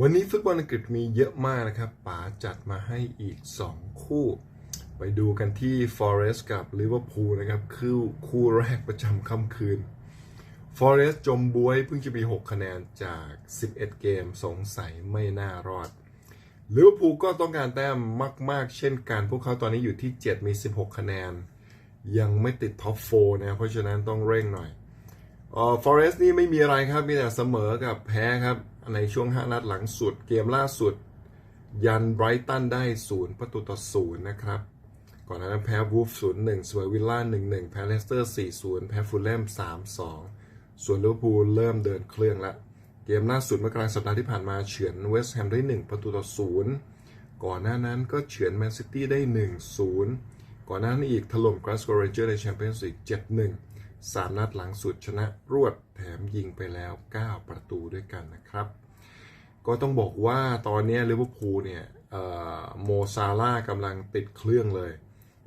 วันนี้ฟุตบอลอังกฤษมีเยอะมากนะครับป๋าจัดมาให้อีก 2 คู่ ไปดูกันที่ Forest กับ Liverpool นะครับ คือคู่แรกประจำค่ำคืน Forest จมบวยเพิ่งจะมี 6 คะแนนจาก 11 เกมสงสัยไม่น่ารอดลิเวอร์พูลก็ต้องการแต้มมาก ๆ เช่นกัน พวกเขาตอนนี้อยู่ที่ 7 มี 16 คะแนน ยังไม่ติดท็อป4นะ เพราะฉะนั้นต้องเร่งหน่อย ออฟอเรสต์นี่ไม่มีอะไรครับ มีแต่เสมอกับแพ้ครับ ในช่วง 5 นัดหลังสุด เกมล่าสุด ยันไบรตันได้ 0 ประตูต่อ 0 นะครับ ก่อนหน้านั้นแพ้วูฟ0 1สวยวิลล่า 1 1 แพ้เลสเตอร์ 4 0 แพ้ฟูลแลม 3 2 ส่วนลิเวอร์พูลเริ่มเดินเครื่องล้วเกมล่าสุดเมื่อกลางสัปดาห์ที่ผ่านมาเฉือนเวสต์แฮมได้ 1 ประตูต่อ 0 ก่อนหน้านั้นก็เฉือนแมนซิตี้ได้ 1-0 ก่อนหน้านั้นอีกถล่มกราสโกเรนเจอร์ในแชมเปี้ยนส์ลีก7-1สามนัดหลังสุดชนะรวดแถมยิงไปแล้ว 9 ประตูด้วยกันนะครับ ก็ต้องบอกว่าตอนนี้ลิเวอร์พูลเนี่ยโมซาร่ากำลังติดเครื่องเลย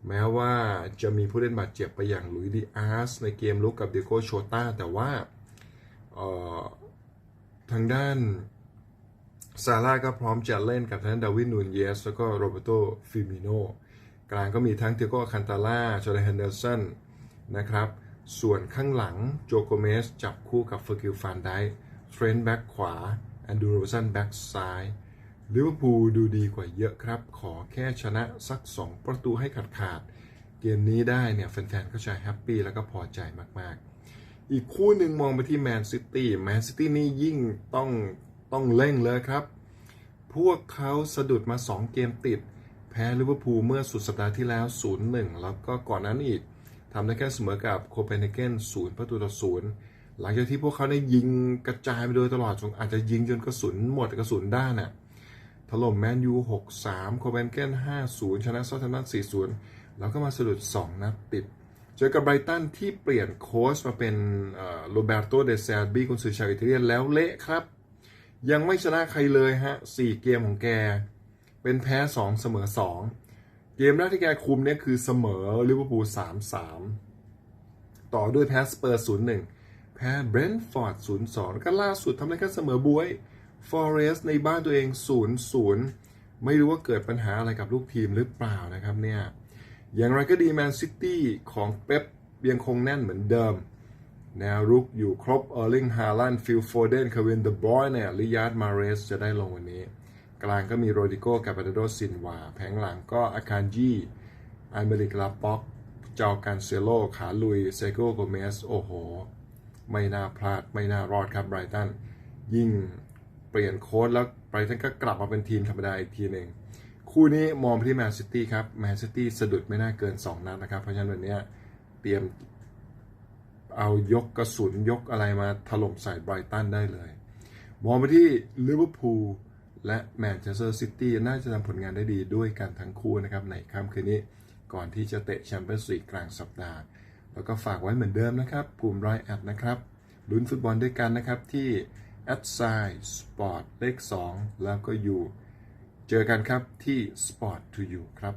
แม้ว่าจะมีผู้เล่นบาดเจ็บไปอย่างลุยดิอาร์สในเกมลุกกับเดโกโชต้าแต่ว่าทางด้านซาร่าก็พร้อมจะเล่นกับทั้งดาวินนูนเยส แล้วก็โรเบโตฟิมิโนกลางก็มีทั้งเทโกคันตาล่าจอร์แฮนเดอร์สันนะครับ ส่วนข้างหลังโจโกเมสจับคู่กับเฟอร์กิลฟานได้เทรนต์แบ็กขวาแอนดูโรสันแบ็กซ้ายลิเวอร์พูลดูดีกว่าเยอะครับ ขอแค่ชนะสัก 2 ประตูให้ขาดขาด เกมนี้ได้เนี่ยแฟนๆก็จะแฮปปี้แล้วก็พอใจมากๆ อีกคู่หนึ่งมองไปที่แมนซิตี้แมนซิตี้นี่ยิ่งต้องต้องเร่งเลยครับ พวกเขาสะดุดมา 2 เกมติด แพ้ลิเวอร์พูลเมื่อสุดสัปดาห์ที่แล้ว 0-1 แล้วก็ก่อนนั้นอีก ทำได้แค่เสมอกับโคเปนเฮเกน0ประตูต่อ0หลังจากที่พวกเขาได้ยิงกระจายไปโดยตลอดจนอาจจะยิงจนกระสุนหมดกระสุนด้านน่ะถล่มแมนยู6-3 โคเปนเฮเกน5-0 ชนะซอทแฮมป์ตัน4-0 แล้วก็มาสะดุด 2 นัดติด เจอกับไบรตันที่เปลี่ยนโค้ชมาเป็นโรเบร์โต เดเซร์บีกุนซือชาวอิตาเลียนแล้วเละครับ ยังไม่ชนะใครเลยฮะ 4 เกมของแก เป็นแพ้ 2 เสมอ 2 เกมแรกที่แกคุมเนี่ยคือเสมอลิเวอร์พูล3-3ต่อด้วยแพ้สเปอร์0-1แพ้เบรนท์ฟอร์ด0-2แล้วก็ล่าสุดทำได้แค่เสมอบวยฟอเรสในบ้านตัวเอง0-0ไม่รู้ว่าเกิดปัญหาอะไรกับลูกทีมหรือเปล่านะครับเนี่ยอย่างไรก็ดีแมนซิตี้ของเป๊ปยังคงแน่นเหมือนเดิม แนวรุกอยู่ครบเออร์ลิงฮาลันฟิลโฟเดนคาวินเดบรอยเนี่ยลิยาร์ดมาเรสจะได้ลงวันนี้ กลางก็มีโรดิโกกับปาโดซินวา แผงหลังก็อาคารจีไอเมริกลาป็อกจอกันเซโลขาลุย เซโกโกเมส โอ้โห ไม่น่าพลาด ไม่น่ารอดครับไบรตัน ยิ่งเปลี่ยนโค้ดแล้วไบรตันก็กลับมาเป็นทีมธรรมดาอีกทีหนึ่งคู่นี้มองไปที่แมนซิตี้ครับ แมนซิตี้สะดุดไม่น่าเกิน 2 นัดนะครับ เพราะฉะนั้นวันนี้เตรียมเอายกกระสุนยกอะไรมาถล่มใส่ไบรตันได้เลย มองไปที่ลิเวอร์พูล และแมนเชสเตอร์ซิตี้น่าจะทำผลงานได้ดีด้วยกันทั้งคู่นะครับในค่ำคืนนี้ก่อนที่จะเตะแชมเปี้ยนส์ลีกกลางสัปดาห์ แล้วก็ฝากไว้เหมือนเดิมนะครับ กลุ่มไรแอดนะครับลุ้นฟุตบอลด้วยกันนะครับที่แอดไซสปอร์ตเลข 2 แล้วก็อยู่ เจอกันครับที่ Sport to You ครับ